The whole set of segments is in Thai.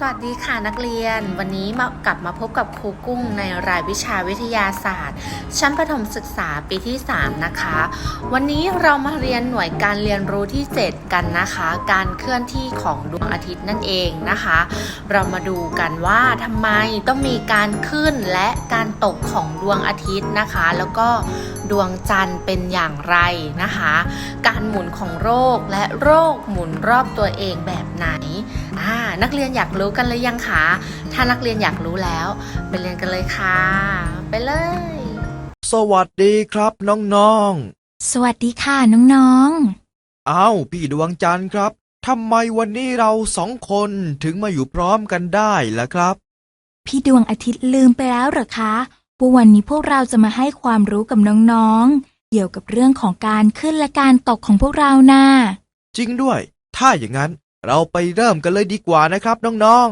สวัสดีค่ะนักเรียน วันนี้มากลับมาพบกับครูกุ้งในรายวิชาวิทยาศาสตร์ ชั้นประถมศึกษาปีที่ 3 นะคะ วันนี้เรามาเรียนหน่วยการเรียนรู้ที่ 7 กันนะคะ การเคลื่อนที่ของดวงอาทิตย์นั่นเองนะคะ เรามาดูกันว่าทำไมต้องมีการขึ้นและการตกของดวงอาทิตย์นะคะ แล้วก็ ดวงจันทร์เป็นอย่างไรนะคะ การหมุนของโรคและโรคหมุนรอบตัวเองแบบไหนอ่านักเรียนอยากรู้กันเลยยังคะถ้านักเรียนอยากรู้แล้ว ไปเรียนกันเลยค่ะ ไปเลย สวัสดีครับน้องสวัสดีค่ะน้องๆอ้าวพี่ดวงจันทร์ครับทำไมวันนี้เราสองคนถึงมาอยู่พร้อมกันได้ล่ะครับ ๆ พี่ดวงอาทิตย์ลืมไปแล้วเหรอคะ ว่าวันนี้พวกเราจะมาให้ความรู้กับน้องๆ เกี่ยวกับเรื่องของการขึ้นและการตกของพวกเราน่ะจริงด้วย ถ้าอย่างนั้นเราไปเริ่มกันเลยดีกว่านะครับน้อง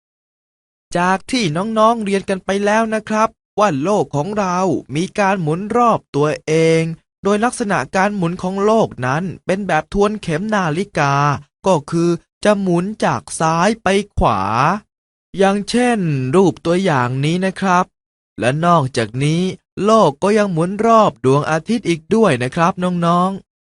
ๆ จากที่น้องๆเรียนกันไปแล้วนะครับ ว่าโลกของเรามีการหมุนรอบตัวเอง โดยลักษณะการหมุนของโลกนั้นเป็นแบบทวนเข็มนาฬิกา ก็คือจะหมุนจากซ้ายไปขวา อย่างเช่น รูปตัวอย่างนี้นะครับ และนอกจากนี้ โลกก็ยังหมุนรอบดวงอาทิตย์อีกด้วยนะครับน้องๆ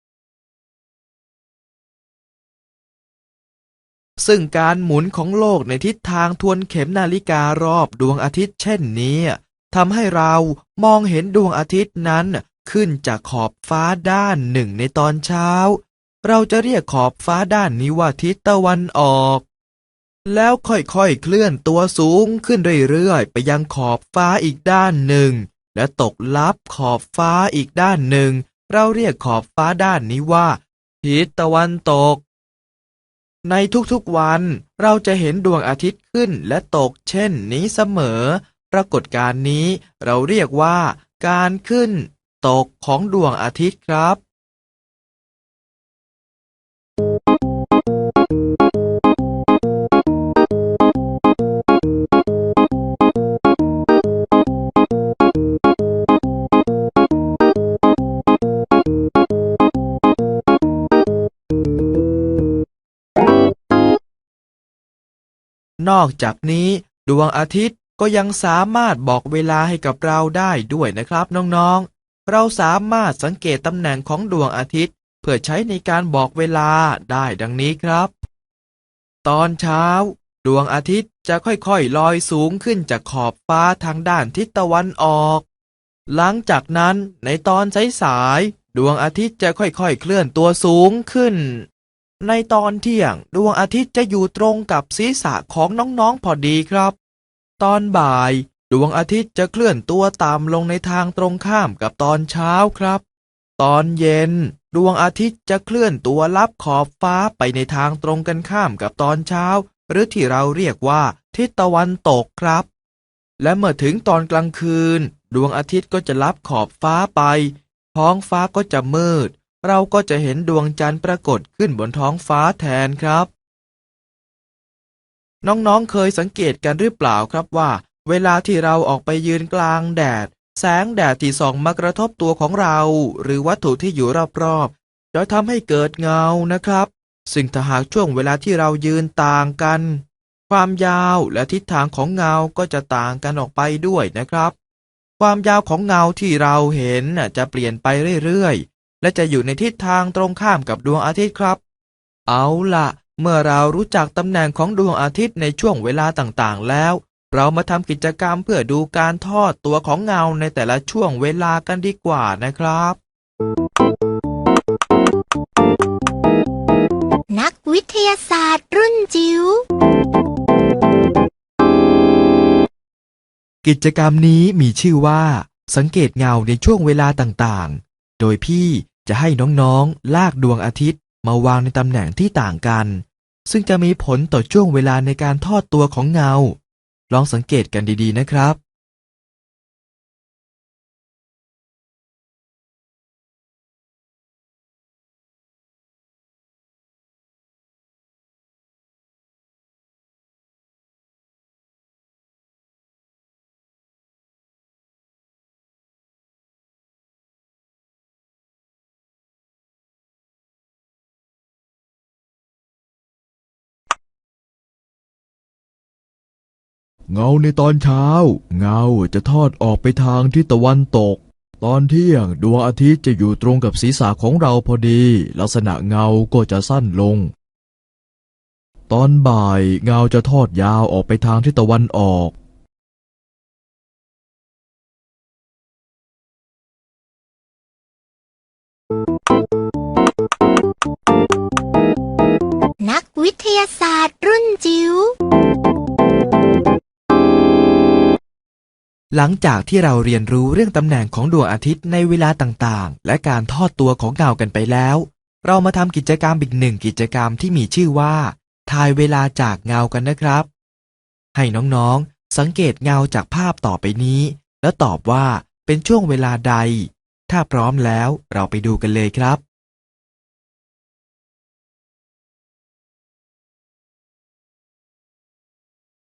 ซึ่งการหมุนของโลกในทิศทางทวนเข็มนาฬิการอบดวงอาทิตย์เช่นนี้ทำให้เรามองเห็นดวงอาทิตย์นั้นขึ้นจากขอบฟ้าด้านหนึ่งในตอนเช้า เราจะเรียกขอบฟ้าด้านนี้ว่าทิศตะวันออก แล้วค่อยๆเคลื่อนตัวสูงขึ้นเรื่อยๆ ไปยังขอบฟ้าอีกด้านหนึ่ง และตกลับขอบฟ้าอีกด้านหนึ่ง เราเรียกขอบฟ้าด้านนี้ว่าทิศตะวันตก ในทุกๆวันเราจะเห็นดวงอาทิตย์ขึ้นและตกเช่นนี้เสมอ ปรากฏการณ์นี้เราเรียกว่า การขึ้น ตกของดวงอาทิตย์ครับ นอกจากนี้ดวงอาทิตย์ก็ยังสามารถบอกเวลาให้กับเราได้ด้วยนะครับน้องๆ เราสามารถสังเกตตำแหน่งของดวงอาทิตย์ เพื่อใช้ในการบอกเวลาได้ดังนี้ครับ ตอนเช้า ดวงอาทิตย์จะค่อยๆลอยสูงขึ้นจากขอบฟ้าทางด้านทิศตะวันออก หลังจากนั้นในตอนสายๆดวงอาทิตย์จะค่อยๆเคลื่อนตัวสูงขึ้น ในตอนเที่ยงดวงอาทิตย์จะอยู่ตรงกับศีรษะของน้องๆพอดีครับ ตอนบ่าย ดวงอาทิตย์จะเคลื่อนตัวต่ำลงในทางตรงข้ามกับตอนเช้าครับ ตอนเย็น ดวงอาทิตย์จะเคลื่อนตัวลับขอบฟ้าไปในทางตรงกันข้ามกับตอนเช้า หรือที่เราเรียกว่าทิศตะวันตกครับ และเมื่อถึงตอนกลางคืน ดวงอาทิตย์ก็จะลับขอบฟ้าไป ท้องฟ้าก็จะมืด เราก็จะเห็นดวงจันทร์ปรากฏขึ้นบนท้องฟ้าแทนครับ น้องๆเคยสังเกตกันหรือเปล่าครับว่า เวลาที่เราออกไปยืนกลางแดด แสงแดดที่ส่องมากระทบตัวของเรา หรือวัตถุที่อยู่รอบๆจะทำให้เกิดเงานะครับ ซึ่งถ้าหากช่วงเวลาที่เรายืนต่างกัน ความยาวและทิศทางของเงาก็จะต่างกันออกไปด้วยนะครับ ความยาวของเงาที่เราเห็นจะเปลี่ยนไปเรื่อยๆ และจะอยู่ในทิศทางตรงข้ามกับดวงอาทิตย์ครับ เอาล่ะเมื่อเรารู้จักตำแหน่งของดวงอาทิตย์ในช่วงเวลาต่างๆ แล้ว เรามาทำกิจกรรมเพื่อดูการทอดตัวของเงาในแต่ละช่วงเวลากันดีกว่านะครับ นักวิทยาศาสตร์รุ่นจิ๋วกิจกรรมนี้มีชื่อว่า สังเกตเงาในช่วงเวลาต่างๆ โดยพี่ จะให้น้องๆ ลากดวงอาทิตย์มาวางในตำแหน่งที่ต่างกัน ซึ่งจะมีผลต่อช่วงเวลาในการทอดตัวของเงา ลองสังเกตกันดีๆนะครับ เงาในตอนเช้า เงาจะทอดออกไปทางทิศตะวันตก ตอนเที่ยงดวงอาทิตย์จะอยู่ตรงกับศีรษะของเราพอดี ลักษณะเงาก็จะสั้นลง ตอนบ่ายเงาจะทอดยาวออกไปทางทิศตะวันออก นักวิทยาศาสตร์รุ่นจิ๋ว หลังจากที่เราเรียนรู้เรื่องตำแหน่งของดวงอาทิตย์ในเวลาต่างๆ และการทอดตัวของเงากันไปแล้ว เรามาทำกิจกรรมอีกหนึ่งกิจกรรมที่มีชื่อว่า ทายเวลาจากเงากันนะครับ ให้น้องๆ สังเกตเงาจากภาพต่อไปนี้ แล้วตอบว่าเป็นช่วงเวลาใด ถ้าพร้อมแล้วเราไปดูกันเลยครับ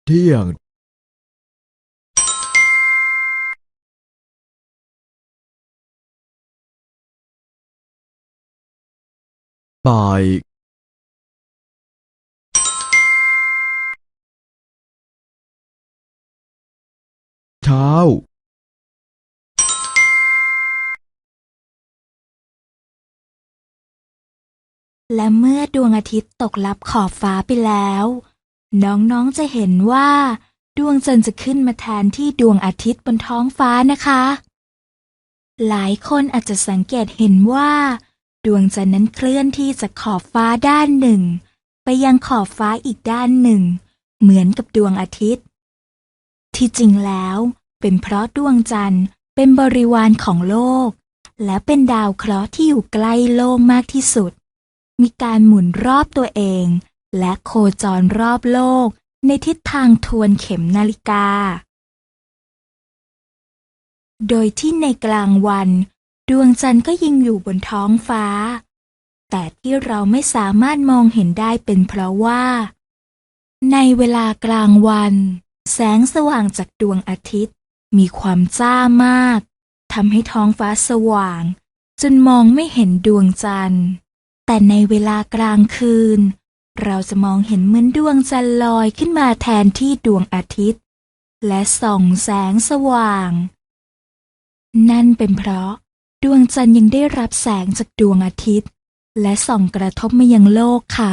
เที่ยง บ่ายเช้าและเมื่อดวงอาทิตย์ตกลับขอบฟ้าไปแล้ว น้องๆจะเห็นว่า ดวงจันทร์จะขึ้นมาแทนที่ดวงอาทิตย์บนท้องฟ้านะคะ หลายคนอาจจะสังเกตเห็นว่า ดวงจันทร์นั้นเคลื่อนที่จากขอบฟ้าด้านหนึ่ง ไปยังขอบฟ้าอีกด้านหนึ่ง เหมือนกับดวงอาทิตย์ ที่จริงแล้ว เป็นเพราะดวงจันทร์เป็นบริวารของโลก และเป็นดาวเคราะห์ที่อยู่ใกล้โลกมากที่สุด มีการหมุนรอบตัวเอง และโคจรรอบโลกในทิศทางทวนเข็มนาฬิกา โดยที่ในกลางวัน ดวงจันทร์ก็ยังอยู่บนท้องฟ้า แต่ที่เราไม่สามารถมองเห็นได้เป็นเพราะว่า ในเวลากลางวัน แสงสว่างจากดวงอาทิตย์ มีความจ้ามากทำให้ท้องฟ้าสว่าง จนมองไม่เห็นดวงจันทร์ แต่ในเวลากลางคืน เราจะมองเห็นเหมือนดวงจันทร์ลอยขึ้นมาแทนที่ดวงอาทิตย์ และส่องแสงสว่าง นั่นเป็นเพราะ ดวงจันทร์ยังได้รับแสงจากดวงอาทิตย์ และส่องกระทบมายังโลกค่ะ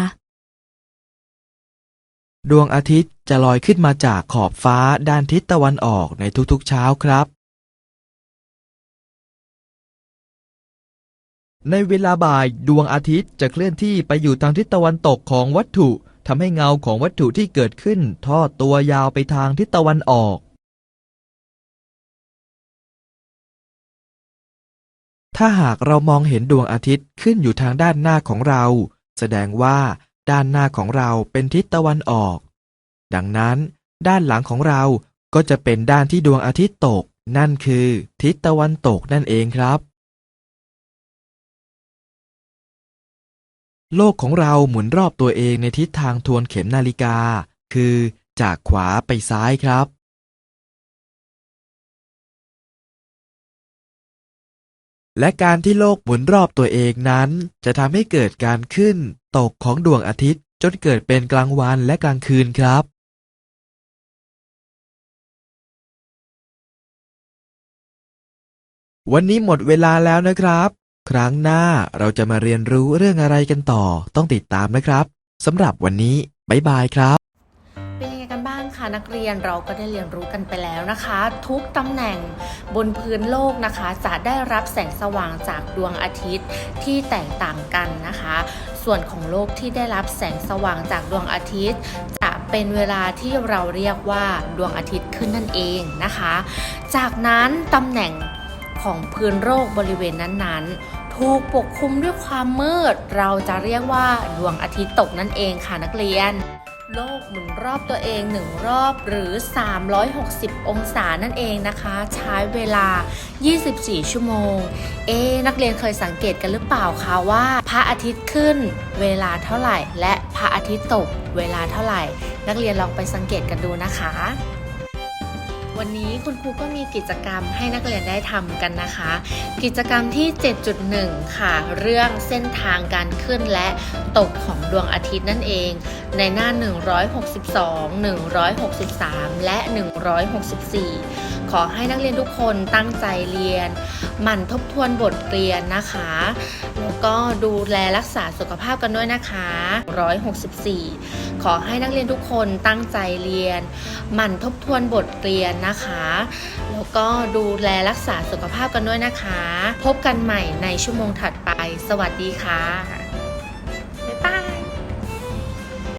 ดวงอาทิตย์จะลอยขึ้นมาจากขอบฟ้าด้านทิศตะวันออกในทุกๆเช้าครับ ในเวลาบ่ายดวงอาทิตย์จะเคลื่อนที่ไปอยู่ทางทิศตะวันตกของวัตถุทำให้เงาของวัตถุที่เกิดขึ้นทอดตัวยาวไปทางทิศตะวันออก ถ้าหากเรามองเห็นดวงอาทิตย์ขึ้นอยู่ทางด้านหน้าของเรา แสดงว่าด้านหน้าของเราเป็นทิศตะวันออก ดังนั้น ด้านหลังของเราก็จะเป็นด้านที่ดวงอาทิตย์ตก นั่นคือ ทิศตะวันตกนั่นเองครับ โลกของเราหมุนรอบตัวเองในทิศทางทวนเข็มนาฬิกา คือจากขวาไปซ้ายครับ และการที่โลกหมุนรอบตัวเองนั้น จะทำให้เกิดการขึ้น ตกของดวงอาทิตย์ จนเกิดเป็นกลางวันและกลางคืนครับ วันนี้หมดเวลาแล้วนะครับ ครั้งหน้าเราจะมาเรียนรู้เรื่องอะไรกันต่อ ต้องติดตามนะครับสำหรับวันนี้ บ๊ายบายครับ นะคะนักเรียนเราก็ได้เรียนรู้กันไปแล้วนะคะ ทุกตำแหน่งบนพื้นโลกนะคะ จะได้รับแสงสว่างจากดวงอาทิตย์ที่แตกต่างกันนะคะ ส่วนของโลกที่ได้รับแสงสว่างจากดวงอาทิตย์ จะเป็นเวลาที่เราเรียกว่าดวงอาทิตย์ขึ้นนั่นเองนะคะ จากนั้นตำแหน่งของพื้นโลกบริเวณนั้นๆ ถูกปกคลุมด้วยความมืด เราจะเรียกว่าดวงอาทิตย์ตกนั่นเองค่ะนักเรียน โลกหมุนรอบตัวเองหนึ่งรอบหรือ 360 องศานั่นเองนะคะ ใช้เวลา 24 ชั่วโมง เอ๊นักเรียนเคยสังเกตกันหรือเปล่าคะว่า พระอาทิตย์ขึ้นเวลาเท่าไหร่ และพระอาทิตย์ตกเวลาเท่าไหร่ นักเรียนลองไปสังเกตกันดูนะคะ วันนี้คุณครูก็มีกิจกรรมให้นักเรียนได้ทำกันนะคะ กิจกรรมที่ 7.1 ค่ะ เรื่องเส้นทางการขึ้นและตกของดวงอาทิตย์นั่นเอง ในหน้า 162 163 และ 164 ขอให้นักเรียนทุกคนตั้งใจเรียน หมั่นทบทวนบทเรียนนะคะ แล้วก็ดูแลรักษาสุขภาพกันด้วยนะคะ 164 ขอให้นักเรียนทุกคนตั้งใจเรียน หมั่นทบทวนบทเรียนนะคะ แล้วก็ดูแลรักษาสุขภาพกันด้วยนะคะ พบกันใหม่ในชั่วโมงถัดไป สวัสดีค่ะ